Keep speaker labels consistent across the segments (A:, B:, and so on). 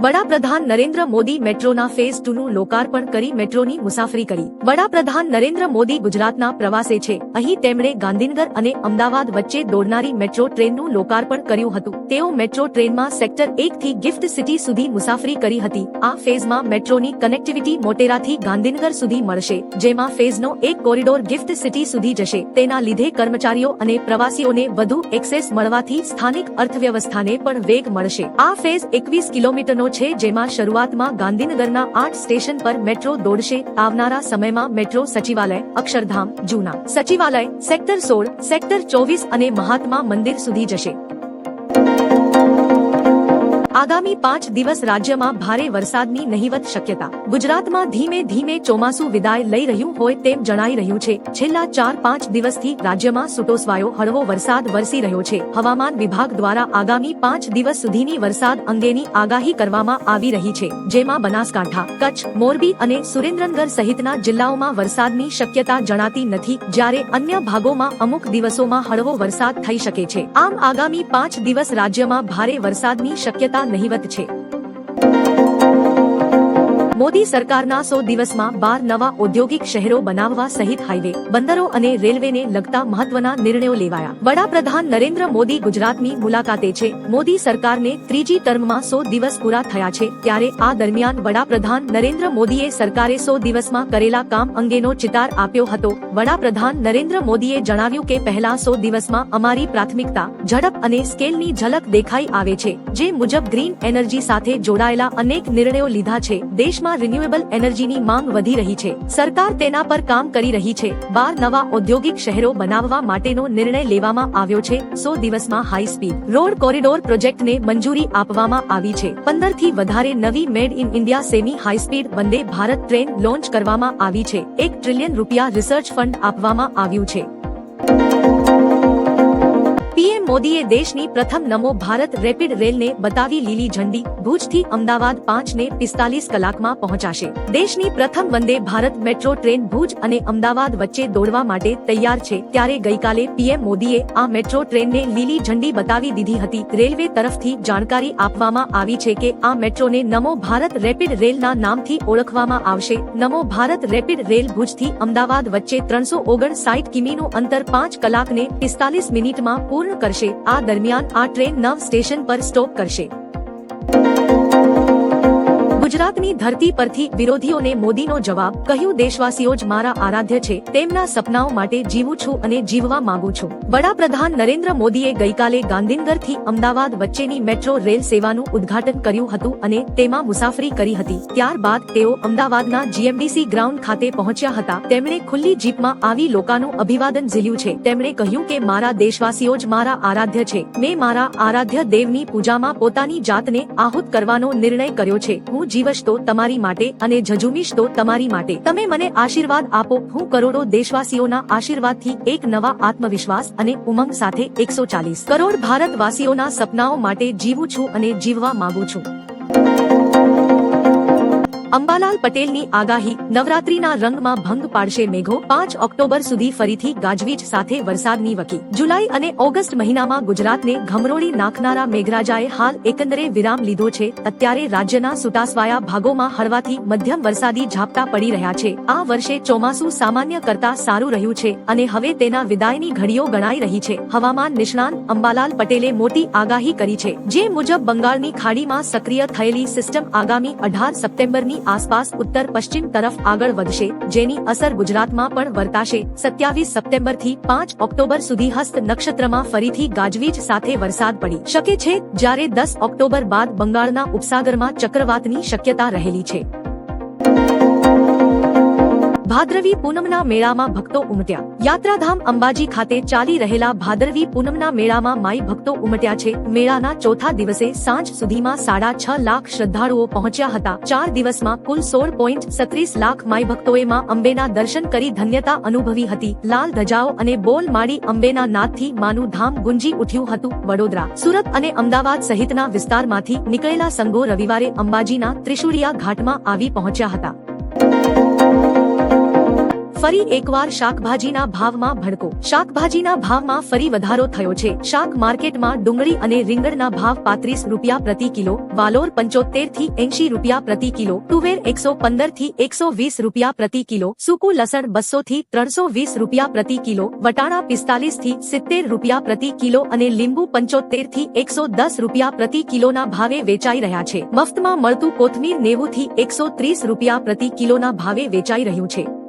A: વડાપ્રધાન નરેન્દ્ર મોદી મેટ્રોના phase two નું લોકાર્પણ કરી મેટ્રોની મુસાફરી કરી. વડાપ્રધાન નરેન્દ્ર મોદી ગુજરાતના પ્રવાસે છે. અહીં તેમણે ગાંધીનગર અને અમદાવાદ વચ્ચે દોડનારી મેટ્રો ટ્રેનનું લોકાર્પણ કર્યું હતું. તેઓ મેટ્રો ટ્રેનમાં સેક્ટર એક થી ગિફ્ટ સિટી સુધી મુસાફરી કરી હતી. આ ફેઝમાં મેટ્રોની કનેક્ટિવિટી મોટેરાથી ગાંધીનગર સુધી મળશે, જેમાં ફેઝનો એક કોરિડોર ગિફ્ટ સિટી સુધી જશે. તેના લીધે કર્મચારીઓ અને પ્રવાસીઓને વધુ એક્સેસ મળવાથી સ્થાનિક અર્થવ્યવસ્થાને પણ વેગ મળશે. આ ફેઝ એકવીસ કિલોમીટરનો છે જેમાં શરૂઆતમાં ગાંધીનગરના આઠ સ્ટેશન પર મેટ્રો દોડશે. આવનારા સમયમાં મેટ્રો સચિવાલય, અક્ષરધામ, જૂના. સચિવાલય, સેક્ટર સોળ, સેક્ટર ચોવીસ અને મહાત્મા મંદિર સુધી જશે. આગામી પાંચ દિવસ રાજ્યમાં ભારે વરસાદની નહીવત શક્યતા. ગુજરાતમાં ધીમે ધીમે ચોમાસું વિદાય લઈ રહ્યું હોય તેમ જણાઈ રહ્યું છે. છેલ્લા ચાર પાંચ દિવસથી રાજ્યમાં સુટોસવાયો હળવો વરસાદ વરસી રહ્યો છે. હવામાન વિભાગ દ્વારા આગામી પાંચ દિવસ સુધીની વરસાદ અંગેની આગાહી કરવામાં આવી રહી છે. જેમાં બનાસકાંઠા, કચ્છ, મોરબી અને સુરેન્દ્રનગર સહિતના જિલ્લાઓમાં વરસાદની શક્યતા જણાતી નથી. જ્યારે અન્ય ભાગોમાં અમુક દિવસોમાં હળવો વરસાદ થઈ શકે છે. આમ આગામી પાંચ દિવસ રાજ્યમાં ભારે વરસાદની શક્યતા નહિવત છે. મોદી સરકારના સો દિવસમાં બાર નવા ઔદ્યોગિક શહેરો બનાવવા સહિત હાઈવે, બંદરો અને રેલવેને લગતા મહત્વના નિર્ણયો લેવાયા. વડાપ્રધાન નરેન્દ્ર મોદી ગુજરાતની મુલાકાતે છે. મોદી સરકારને ત્રીજી ટર્મમાં સો દિવસ પૂરા થયા છે. ત્યારે આ દરમિયાન વડાપ્રધાન નરેન્દ્ર મોદીએ સરકારે સો દિવસમાં કરેલા કામ અંગેનો ચિતાર આપ્યો હતો. વડાપ્રધાન નરેન્દ્ર મોદીએ જણાવ્યું કે પહેલા સો દિવસમાં અમારી પ્રાથમિકતા, ઝડપ અને સ્કેલની ઝલક દેખાઈ આવે છે, જે મુજબ ગ્રીન એનર્જી સાથે જોડાયેલા અનેક નિર્ણયો લીધા છે. દેશમાં રિન્યુએબલ એનર્જીની માંગ વધી રહી છે. સરકાર તેના પર કામ કરી રહી છે. બાર નવા ઔદ્યોગિક શહેરો બનાવવા માટેનો નિર્ણય લેવામાં આવ્યો છે. સો દિવસમાં હાઈ સ્પીડ રોડ કોરિડોર પ્રોજેક્ટને મંજૂરી આપવામાં આવી છે. પંદરથી વધારે નવી made in India semi high speed Vande Bharat train launch કરવામાં આવી છે. એક ટ્રિલિયન રૂપિયા રિસર્ચ ફંડ આપવામાં આવ્યું છે. પીએમ મોદીએ દેશની પ્રથમ નમો ભારત રેપિડ રેલને બતાવી લીલી ઝંડી, ભુજથી અમદાવાદ પાંચ ને પિસ્તાલીસ કલાકમાં પહોંચાશે. દેશની પ્રથમ વંદે ભારત મેટ્રો ટ્રેન ભુજ અને અમદાવાદ વચ્ચે દોડવા માટે તૈયાર છે. ત્યારે ગઈકાલે પીએમ મોદીએ આ મેટ્રો ટ્રેનને લીલી ઝંડી બતાવી દીધી હતી. રેલવે તરફથી જાણકારી આપવામાં આવી છે કે આ મેટ્રોને નમો ભારત રેપિડ રેલના નામથી ઓળખવામાં આવશે. નમો ભારત રેપિડ રેલ ભુજથી અમદાવાદ વચ્ચે ત્રણસો ઓગણસાઠ કિમીનું અંતર પાંચ કલાકને પિસ્તાલીસ મિનિટમાં પૂર્ણ કરશે. આ દરમિયાન આ ટ્રેન નવ સ્ટેશન પર સ્ટોપ કરશે. ગુજરાતની ધરતી પરથી વિરોધીઓને મોદીનો જવાબ, કહ્યું દેશવાસીઓ જ મારા આરાધ્ય છે, તેમના સપનાઓ માટે જીવું છું અને જીવવા માંગુ છું. વડાપ્રધાન નરેન્દ્ર મોદીએ ગઈકાલે ગાંધીનગરથી અમદાવાદ વચ્ચેની મેટ્રો રેલ સેવાનું ઉદ્ઘાટન કર્યું હતું અને તેમાં મુસાફરી કરી હતી. ત્યારબાદ તેઓ અમદાવાદના જીએમડીસી ગ્રાઉન્ડ ખાતે પહોંચ્યા હતા. તેમણે ખુલ્લી જીપમાં આવી લોકોનું અભિવાદન ઝીલ્યું છે. તેમણે કહ્યું કે, મારા દેશવાસીઓ જ મારા આરાધ્ય છે. મેં મારા આરાધ્ય દેવની પૂજામાં પોતાની જાતને આહુત કરવાનો નિર્ણય કર્યો છે. હું જીવશ તો તમારી માટે અને ઝઝુમીશ તો તમારી માટે. તમે મને આશીર્વાદ આપો. હું કરોડો દેશવાસીઓના આશીર્વાદથી એક નવા આત્મવિશ્વાસ અને ઉમંગ સાથે એકસો ચાલીસ કરોડ ભારતવાસીઓના સપનાઓ માટે જીવું છું અને જીવવા માંગુ છું. અંબાલાલ પટેલની આગાહી, નવરાત્રીના રંગમાં ભંગ પાડશે મેઘો, પાંચ ઓક્ટોબર સુધી ફરીથી ગાજવીજ સાથે વરસાદની વકી. જુલાઈ અને ઓગસ્ટ મહિનામાં ગુજરાતને ઘમરોળી નાખનારા મેઘરાજાએ હાલ એકંદરે વિરામ લીધો છે. અત્યારે રાજ્યના સુટાસવાયા ભાગોમાં હળવાથી મધ્યમ વરસાદી ઝાપટા પડી રહ્યા છે. આ વર્ષે ચોમાસું સામાન્ય કરતા સારું રહ્યું છે અને હવે તેના વિદાયની ઘડીઓ ગણાઈ રહી છે. હવામાન નિષ્ણાંત અંબાલાલ પટેલે મોટી આગાહી કરી છે. જે મુજબ બંગાળની ખાડીમાં સક્રિય થયેલી સિસ્ટમ આગામી અઢાર સપ્ટેમ્બરની આસપાસ ઉત્તર પશ્ચિમ તરફ આગળ વધશે, જેની અસર ગુજરાતમાં પણ વર્તાશે. સત્યાવીસ સપ્ટેમ્બરથી પાંચ ઓક્ટોબર સુધી હસ્ત નક્ષત્રમાં ફરીથી ગાજવીજ સાથે વરસાદ પડી. શકે છે, જ્યારે દસ ઓક્ટોબર બાદ બંગાળના ઉપસાગરમાં ચક્રવાતની શક્યતા રહેલી છે. ભાદરવી પૂનમના મેળામાં ભક્તો ઉમટ્યા. યાત્રાધામ અંબાજી ખાતે ચાલી રહેલા ભાદરવી પૂનમના મેળામાં માઈ ભક્તો ઉમટ્યા છે. મેળાના ચોથા દિવસે સાંજ સુધીમાં સાડા છ લાખ શ્રદ્ધાળુઓ પહોંચ્યા હતા. ચાર દિવસમાં કુલ સોળ પોઈન્ટ સત્રીસ લાખ માઈ ભક્તોએ માં અંબેના દર્શન કરી ધન્યતા અનુભવી હતી. લાલ ધજાઓ અને બોલ માડી અંબેના નાદથી માનું ધામ ગુંજી ઉઠ્યું હતું વડોદરા. સુરત અને અમદાવાદ સહિતના વિસ્તારમાંથી નીકળેલા સંઘો રવિવારે અંબાજીના ત્રિશુળિયા ઘાટમાં આવી પહોંચ્યા હતા. ફરી એકવાર શાકભાજીના ભાવમાં ભડકો. શાકભાજીના ભાવમાં ફરી વધારો થયો છે. શાક માર્કેટમાં ડુંગળી અને રીંગણના ભાવ પાંત્રીસ રૂપિયા પ્રતિ કિલો, વાલોર પંચોતેરથી એંશી રૂપિયા પ્રતિ કિલો, તુવેર એકસો પંદરથી એકસો વીસ રૂપિયા પ્રતિ કિલો, સૂકું લસણ બસો થી ત્રણસો વીસ રૂપિયા પ્રતિ કિલો, વટાણા પિસ્તાલીસથી સિત્તેર રૂપિયા પ્રતિ કિલો અને લીંબુ પંચોતેરથી એકસો દસ રૂપિયા પ્રતિ કિલોના ભાવે વેચાઈ રહ્યા છે. મફતમાં મળતું કોથમીર નેવું થી એકસો ત્રીસ રૂપિયા પ્રતિ કિલોના ભાવે વેચાઈ રહ્યું છે.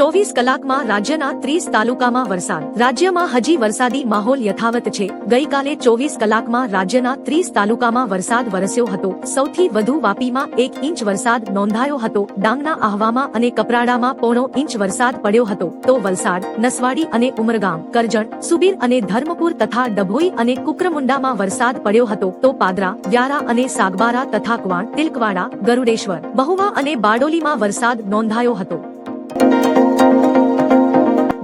A: ચોવીસ કલાકમાં રાજ્યના ત્રીસ તાલુકામાં વરસાદ. રાજ્યમાં હજી વરસાદી માહોલ યથાવત છે. ગઈકાલે ચોવીસ કલાકમાં રાજ્યના ત્રીસ તાલુકામાં વરસાદ વરસ્યો હતો. સૌથી વધુ વાપીમાં એક ઇંચ વરસાદ નોંધાયો હતો. ડાંગના આહવામાં અને કપરાડામાં પોણો ઇંચ વરસાદ પડ્યો હતો. તો વલસાડ, નસવાડી અને ઉમરગામ, કરજણ, સુબીર અને ધર્મપુર તથા ડભોઈ અને કુકરમુંડામાં વરસાદ પડ્યો હતો. તો પાદરા, વ્યારા અને સાગબારા તથા કવાણ, તિલકવાડા, ગરુડેશ્વર, મહુવા અને બારડોલીમાં વરસાદ નોંધાયો હતો.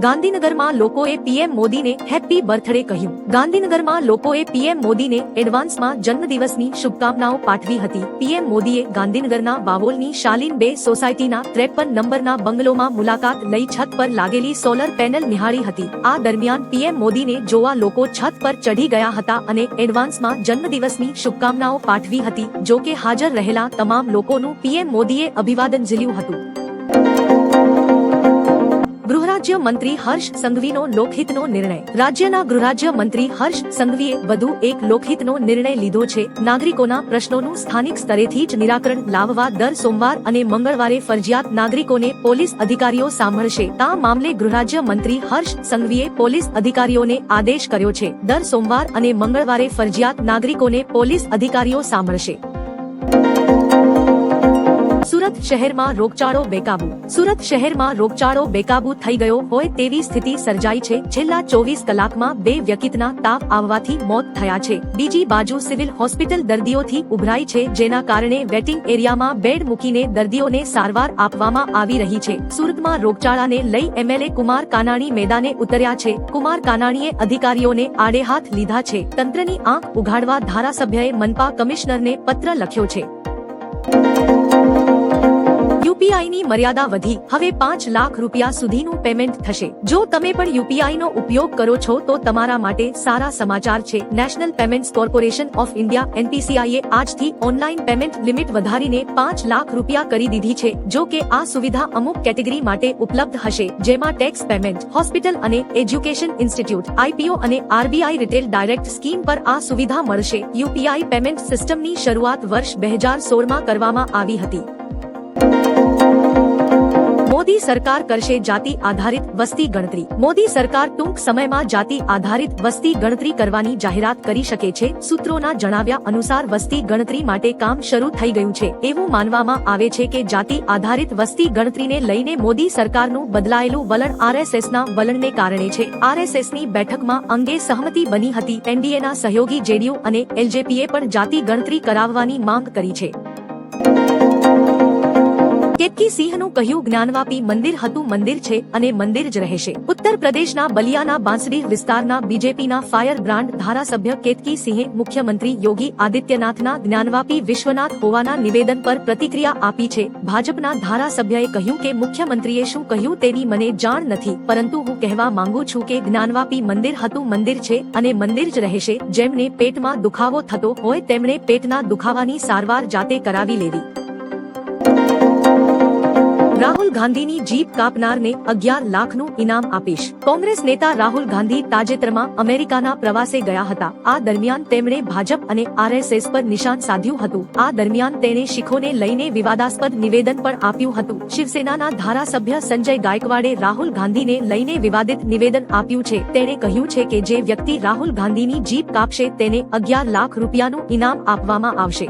A: ગાંધીનગરમાં લોકોએ પીએમ મોદીને હેપી બર્થડે કહ્યું. ગાંધીનગરમાં લોકોએ પીએમ મોદીને એડવાન્સમાં જન્મદિવસની શુભકામનાઓ પાઠવી હતી. પીએમ મોદીએ ગાંધીનગરના બાવોલની શાલીન બે સોસાયટીના ત્રેપન નંબરના બંગલોમાં મુલાકાત લઈ છત પર લાગેલી સોલર પેનલ નિહાળી હતી. આ દરમિયાન પીએમ મોદીને જોવા લોકો છત પર ચઢી ગયા હતા અને એડવાન્સમાં જન્મદિવસની શુભકામનાઓ પાઠવી હતી. જો કે હાજર રહેલા તમામ લોકોનું પીએમ મોદીએ અભિવાદન ઝીલ્યું હતું. ગૃહરાજ્ય મંત્રી હર્ષ સંઘવીનો લોકહિતનો નિર્ણય. રાજ્યના ગૃહરાજ્ય મંત્રી હર્ષ સંઘવીએ વધુ એક લોકહિતનો નિર્ણય લીધો છે. નાગરિકોના પ્રશ્નોનું સ્થાનિક સ્તરેથી જ નિરાકરણ લાવવા દર સોમવાર અને મંગળવારે ફરજિયાત નાગરિકોને પોલીસ અધિકારીઓ સાંભળશે. આ મામલે ગૃહરાજ્ય મંત્રી હર્ષ સંઘવીએ પોલીસ અધિકારીઓને આદેશ કર્યો છે. દર સોમવાર અને મંગળવારે ફરજિયાત નાગરિકોને પોલીસ અધિકારીઓ સાંભળશે. સુરત શહેરમાં રોગચાળો બેકાબુ. સુરત શહેરમાં રોગચાળો બેકાબુ થઈ ગયો હોય તેવી સ્થિતિ સર્જાઈ છે. છેલ્લા ચોવીસ કલાકમાં બે વ્યક્તિના તાપ આવવાથી મોત થયા છે. બીજી બાજુ સિવિલ હોસ્પિટલ દર્દીઓથી ઉભરાઈ છે, જેના કારણે વેટિંગ એરિયામાં બેડ મૂકીને દર્દીઓને સારવાર આપવામાં આવી રહી છે. સુરતમાં રોગચાળાને લઈ એમએલએ કુમાર કાનાણી મેદાને ઉતર્યા છે. કુમાર કાનાણીએ અધિકારીઓને આડે હાથ લીધા છે. તંત્રની આંખ ઉઘાડવા ધારાસભ્યએ મનપા કમિશનરને પત્ર લખ્યો છે. યુપીઆઈની મર્યાદા વધી. હવે પાંચ લાખ રૂપિયા સુધીનું પેમેન્ટ થશે. જો તમે પણ યુપીઆઈ નો ઉપયોગ કરો છો, તો તમારા માટે સારા સમાચાર છે. National payments corporation of India, એનપીસીઆઈએ આજથી ઓનલાઈન પેમેન્ટ લિમિટ વધારીને પાંચ લાખ રૂપિયા કરી દીધી છે. જો કે આ સુવિધા અમુક કેટેગરી માટે ઉપલબ્ધ હશે, જેમાં ટેક્સ પેમેન્ટ, હોસ્પિટલ અને એજ્યુકેશન ઇન્સ્ટિટ્યૂટ, આઈપીઓ અને આરબીઆઈ રિટેલ ડાયરેક્ટ સ્કીમ પર આ સુવિધા મળશે. યુપીઆઈ પેમેન્ટ સિસ્ટમની શરૂઆત વર્ષ બે હજાર સોળમાં કરવામાં આવી હતી. મોદી સરકાર કરશે જાતિ આધારિત વસ્તી ગણતરી. મોદી સરકાર ટૂંક સમયમાં જાતિ આધારિત વસ્તી ગણતરી કરવાની જાહેરાત કરી શકે છે, સૂત્રોના જણાવ્યા અનુસાર વસ્તી ગણતરી માટે કામ શરૂ થઈ ગયું છે. એવું માનવામાં આવે છે કે જાતિ આધારિત વસ્તી ગણતરીને લઈને મોદી સરકારનું બદલાયેલું વલણ આરએસએસના વલણને કારણે છે. આરએસએસની બેઠકમાં અંગે સહમતિ બની હતી. એનડીએના સહયોગી જેડીયુ અને એલજેપીએ પણ જાતિ ગણતરી કરાવવાની માંગ કરી છે. કેતકી સિંહનું કહ્યું, જ્ઞાનવાપી મંદિર હતું, મંદિર છે અને મંદિર જ રહેશે. ઉત્તર પ્રદેશના બલિયાના બાંસડી વિસ્તારના બીજેપીના ફાયર બ્રાન્ડ ધારાસભ્ય કેતકી સિંહે મુખ્યમંત્રી યોગી આદિત્યનાથના જ્ઞાનવાપી વિશ્વનાથ હોવાના નિવેદન પર પ્રતિક્રિયા આપી છે. ભાજપના ધારાસભ્યએ કહ્યું કે, મુખ્યમંત્રીએ શું કહ્યું તેની મને જાણ નથી, પરંતુ હું કહેવા માંગુ છું કે, જ્ઞાનવાપી મંદિર હતું, મંદિર છે અને મંદિર જ રહેશે. જેમને પેટમાં દુખાવો થતો હોય, તેમણે પેટના દુખાવાની સારવાર જાતે કરાવી લેવી. રાહુલ ગાંધીની જીપ કાપનારને અગિયાર લાખનું ઇનામ આપીશ. કોંગ્રેસ નેતા રાહુલ ગાંધી તાજેતરમાં અમેરિકાના પ્રવાસે ગયા હતા. આ દરમિયાન તેમણે ભાજપ અને આરએસએસ પર નિશાન સાધ્યું હતું. આ દરમિયાન તેણે શીખોને લઈને વિવાદાસ્પદ નિવેદન પણ આપ્યું હતું. શિવસેનાના ધારાસભ્ય સંજય ગાયકવાડે રાહુલ ગાંધીને લઈને વિવાદિત નિવેદન આપ્યું છે. તેણે કહ્યું છે કે જે વ્યક્તિ રાહુલ ગાંધીની જીપ કાપશે તેને અગિયાર લાખ રૂપિયાનું ઇનામ આપવામાં આવશે.